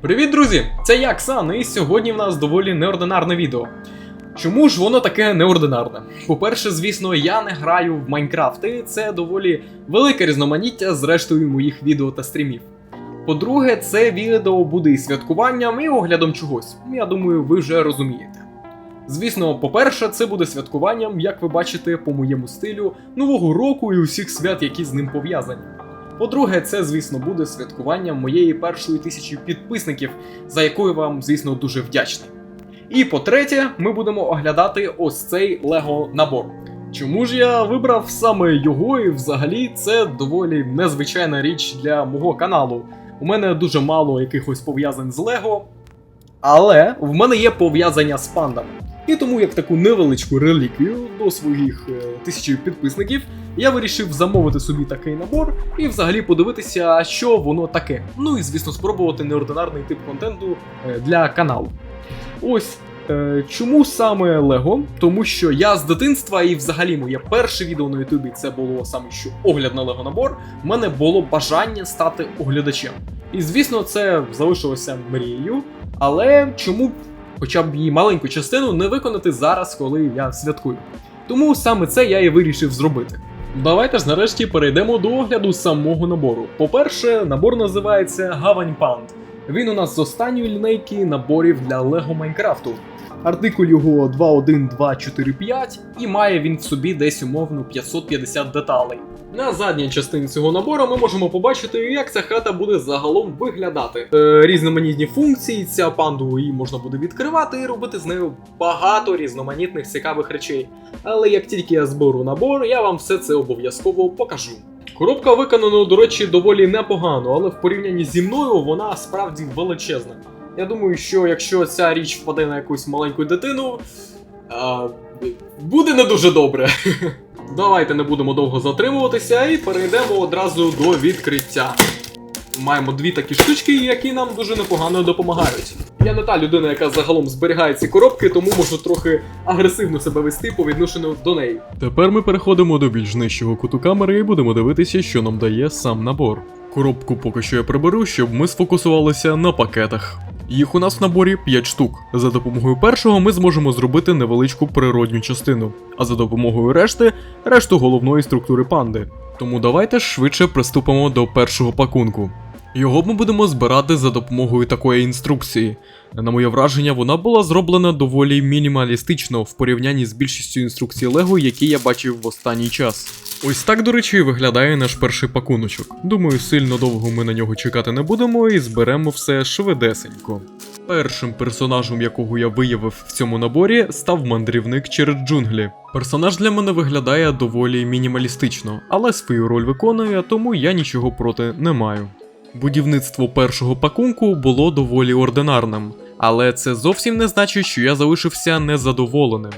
Привіт, друзі! Це я, Ксан, і сьогодні в нас доволі неординарне відео. Чому ж воно таке неординарне? По-перше, звісно, я не граю в Майнкрафт, і це доволі велике різноманіття з рештою моїх відео та стрімів. По-друге, це відео буде і святкуванням, і оглядом чогось. Я думаю, ви вже розумієте. Звісно, по-перше, це буде святкуванням, як ви бачите, по моєму стилю, Нового року і усіх свят, які з ним пов'язані. По-друге, це, звісно, буде святкуванням моєї першої тисячі підписників, за якою вам, звісно, дуже вдячний. І по-третє, ми будемо оглядати ось цей Лего набор. Чому ж я вибрав саме його, і взагалі це доволі незвичайна річ для мого каналу. У мене дуже мало якихось пов'язань з Лего, але в мене є пов'язання з пандами. І тому, як таку невеличку реліквію до своїх е, тисячі підписників, я вирішив замовити собі такий набор і взагалі подивитися, що воно таке. Ну і звісно, спробувати неординарний тип контенту е, для каналу. Ось. е, Чому саме Лего? Тому що я з дитинства і взагалі моє перше відео на Ютубі це було саме що огляд на Лего набор. У мене було бажання стати оглядачем. І звісно, це залишилося мрією. Але чому хоча б її маленьку частину не виконати зараз, коли я святкую? Тому саме це я і вирішив зробити. Давайте ж нарешті перейдемо до огляду самого набору. По-перше, набор називається Гавань Панд. Він у нас з останньої лінейки наборів для Лего Майнкрафту. Артикуль його 21245 і має він в собі десь умовно 550 деталей. На задній частині цього набору ми можемо побачити, як ця хата буде загалом виглядати. Е, різноманітні функції, ця панду її можна буде відкривати і робити з нею багато різноманітних цікавих речей. Але як тільки я зберу набор, я вам все це обов'язково покажу. Коробка виконана, до речі, доволі непогано, але в порівнянні зі мною вона справді величезна. Я думаю, що якщо ця річ впаде на якусь маленьку дитину, а, буде не дуже добре. Давайте не будемо довго затримуватися і перейдемо одразу до відкриття. Маємо дві такі штучки, які нам дуже непогано допомагають. Я не та людина, яка загалом зберігає ці коробки, тому можу трохи агресивно себе вести по відношенню до неї. Тепер ми переходимо до більш нижчого куту камери і будемо дивитися, що нам дає сам набор. Коробку поки що я приберу, щоб ми сфокусувалися на пакетах. Їх у нас в наборі 5 штук. За допомогою першого ми зможемо зробити невеличку природню частину, а за допомогою решти решту головної структури панди. Тому давайте швидше приступимо до першого пакунку. Його ми будемо збирати за допомогою такої інструкції. На моє враження, вона була зроблена доволі мінімалістично в порівнянні з більшістю інструкцій Лего, які я бачив в останній час. Ось так, до речі, виглядає наш перший пакуночок. Думаю, сильно довго ми на нього чекати не будемо і зберемо все швидесенько. Першим персонажем, якого я виявив в цьому наборі, став мандрівник через джунглі. Персонаж для мене виглядає доволі мінімалістично, але свою роль виконує, тому я нічого проти не маю. Будівництво першого пакунку було доволі ординарним, але це зовсім не значить, що я залишився незадоволеним.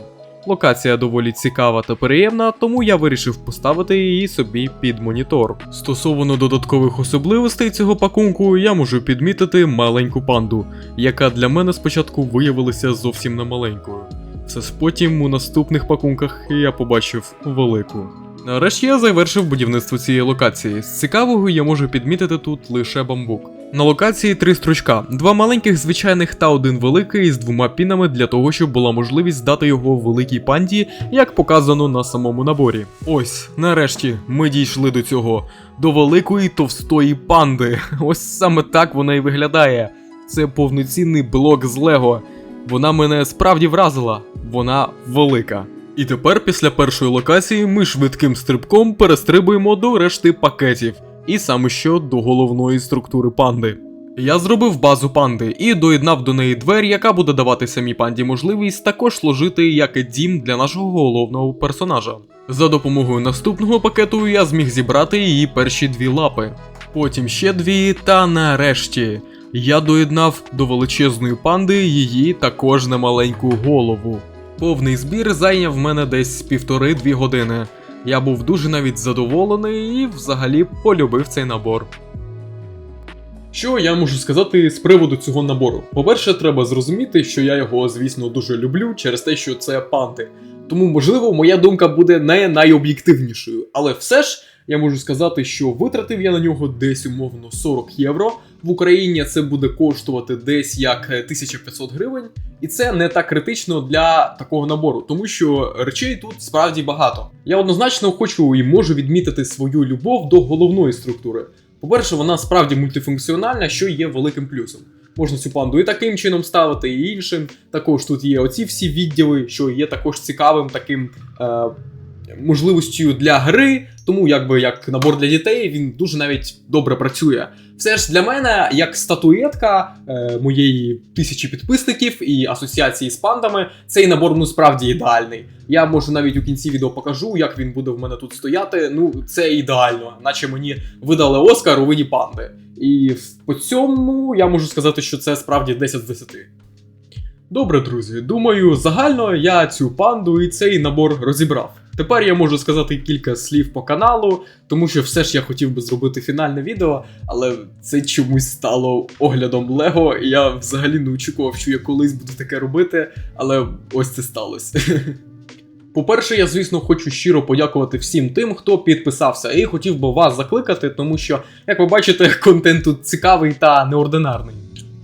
Локація доволі цікава та приємна, тому я вирішив поставити її собі під монітор. Стосовно додаткових особливостей цього пакунку, я можу підмітити маленьку панду, яка для мене спочатку виявилася зовсім не маленькою. Все ж потім у наступних пакунках я побачив велику. Нарешті я завершив будівництво цієї локації. З цікавого я можу підмітити тут лише бамбук. На локації три стручка: два маленьких звичайних та один великий з двома пінами для того, щоб була можливість дати його великій панді, як показано на самому наборі. Ось, нарешті, ми дійшли до цього, до великої товстої панди. Ось саме так вона і виглядає. Це повноцінний блок з Лего. Вона мене справді вразила, вона велика. І тепер після першої локації ми швидким стрибком перестрибуємо до решти пакетів, і саме що до головної структури панди. Я зробив базу панди і доєднав до неї двері, яка буде давати самій панді можливість також служити як і дім для нашого головного персонажа. За допомогою наступного пакету я зміг зібрати її перші дві лапи, потім ще дві, та нарешті я доєднав до величезної панди її також немаленьку голову. Повний збір зайняв мене десь півтори-дві години. Я був дуже навіть задоволений і взагалі полюбив цей набор. Що я можу сказати з приводу цього набору? По-перше, треба зрозуміти, що я його, звісно, дуже люблю через те, що це панти. Тому, можливо, моя думка буде не найоб'єктивнішою, але все ж я можу сказати, що витратив я на нього десь умовно 40 євро. В Україні це буде коштувати десь як е, 1500 гривень, і це не так критично для такого набору, тому що речей тут справді багато. Я однозначно хочу і можу відмітити свою любов до головної структури. По-перше, вона справді мультифункціональна, що є великим плюсом. Можна цю панду і таким чином ставити, і іншим. Також тут є оці всі відділи, що є також цікавим таким е, можливістю для гри. Тому, якби як набор для дітей, він дуже навіть добре працює. Все ж для мене, як статуетка е, моєї тисячі підписників і асоціації з пандами, цей набор ну справді ідеальний. Я можу навіть у кінці відео покажу, як він буде в мене тут стояти. Ну, це ідеально, наче мені видали Оскар у виді панди. І по цьому я можу сказати, що це справді 10 з 10. Добре, друзі, думаю, загально я цю панду і цей набор розібрав. Тепер я можу сказати кілька слів по каналу, тому що все ж я хотів би зробити фінальне відео, але це чомусь стало оглядом Лего, я взагалі не очікував, що я колись буду таке робити, але ось це сталося. По-перше, я, звісно, хочу щиро подякувати всім тим, хто підписався, і хотів би вас закликати, тому що, як ви бачите, контент тут цікавий та неординарний.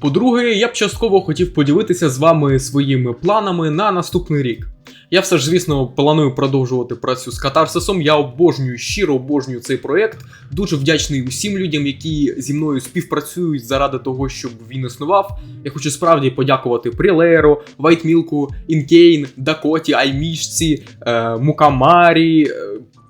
По-друге, я б частково хотів поділитися з вами своїми планами на наступний рік. Я все ж, звісно, планую продовжувати працю з катарсисом. Я обожнюю, щиро обожнюю цей проект. Дуже вдячний усім людям, які зі мною співпрацюють заради того, щоб він існував. Я хочу справді подякувати Прілеро, Вайтмілку, Інкейн, Дакоті, Аймішці, е, Мукамарі.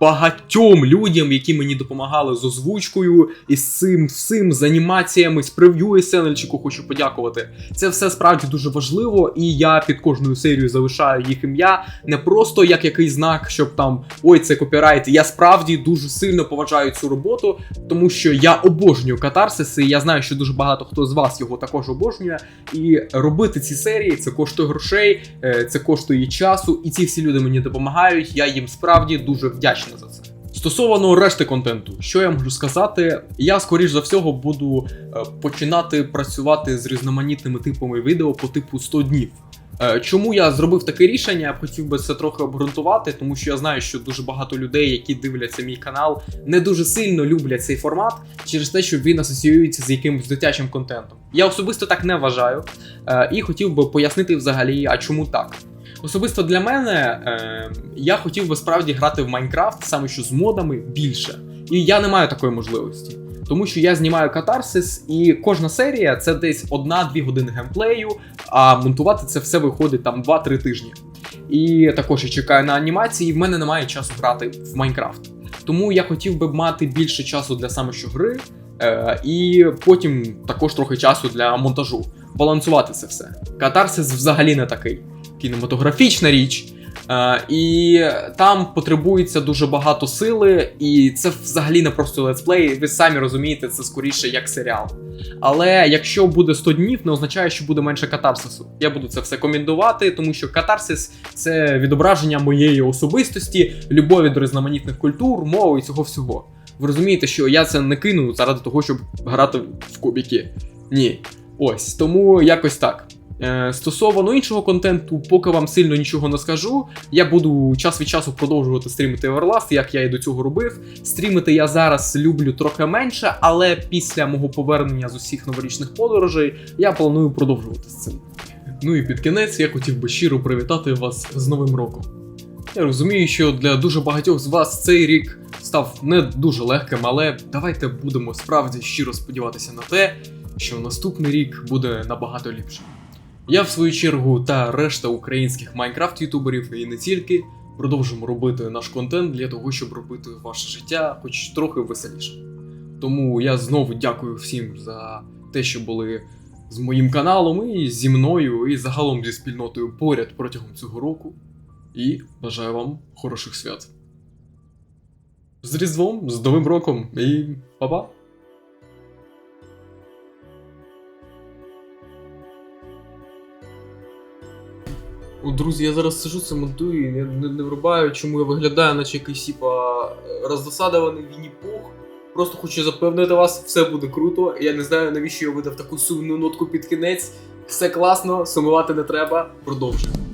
Багатьом людям, які мені допомагали з озвучкою і з цим всім, з анімаціями, з прев'ю Сенельчику хочу подякувати. Це все справді дуже важливо, і я під кожною серією залишаю їх ім'я не просто як якийсь знак, щоб там ой, це копірайт. Я справді дуже сильно поважаю цю роботу, тому що я обожнюю катарсиси. і Я знаю, що дуже багато хто з вас його також обожнює. І робити ці серії це коштує грошей, е, це коштує часу, і ці всі люди мені допомагають. Я їм справді дуже вдячний за це. Стосовно решти контенту, що я можу сказати, я скоріш за всього буду е, починати працювати з різноманітними типами відео по типу 100 днів. Е, Чому я зробив таке рішення? Я б хотів би це трохи обґрунтувати, тому що я знаю, що дуже багато людей, які дивляться мій канал, не дуже сильно люблять цей формат через те, що він асоціюється з якимось дитячим контентом. Я особисто так не вважаю е, і хотів би пояснити взагалі, а чому так. Особисто для мене е, я хотів би справді грати в Майнкрафт саме що з модами більше. І я не маю такої можливості. Тому що я знімаю катарсис, і кожна серія це десь 1-2 години геймплею, а монтувати це все виходить там 2-3 тижні. І також я чекаю на анімації, і в мене немає часу грати в Майнкрафт. Тому я хотів би мати більше часу для саме що гри, е, і потім також трохи часу для монтажу. Балансувати це все. Катарсис взагалі не такий. Кінематографічна річ. Е, і там потребується дуже багато сили, і це взагалі не просто летсплей. Ви самі розумієте, це скоріше як серіал. Але якщо буде 100 днів, не означає, що буде менше катарсису. Я буду це все коментувати, тому що катарсис це відображення моєї особистості, любові до різноманітних культур, мови і цього всього. Ви розумієте, що я це не кину заради того, щоб грати в кубіки. Ні. Ось тому якось так. Е, Стосовно іншого контенту, поки вам сильно нічого не скажу. Я буду час від часу продовжувати стрімити Everlast, як я і до цього робив. Стрімити я зараз люблю трохи менше, але після мого повернення з усіх новорічних подорожей я планую продовжувати з цим. Ну і під кінець я хотів би щиро привітати вас з Новим роком. Я розумію, що для дуже багатьох з вас цей рік став не дуже легким, але давайте будемо справді щиро сподіватися на те, що наступний рік буде набагато ліпшим. Я, в свою чергу, та решта українських Майнкрафт-ютуберів і не тільки продовжимо робити наш контент для того, щоб робити ваше життя хоч трохи веселіше. Тому я знову дякую всім за те, що були з моїм каналом і зі мною, і загалом зі спільнотою поряд протягом цього року. І бажаю вам хороших свят. З Різдвом, з Новим роком і па-па! О, друзі, я зараз сижу, це монтую, і я не, не врубаю, чому я виглядаю, наче якийсь типа роздосадований Вінні-Пух. Просто хочу запевнити вас, все буде круто. Я не знаю, навіщо я видав таку сумну нотку під кінець. Все класно, сумувати не треба. Продовжуємо.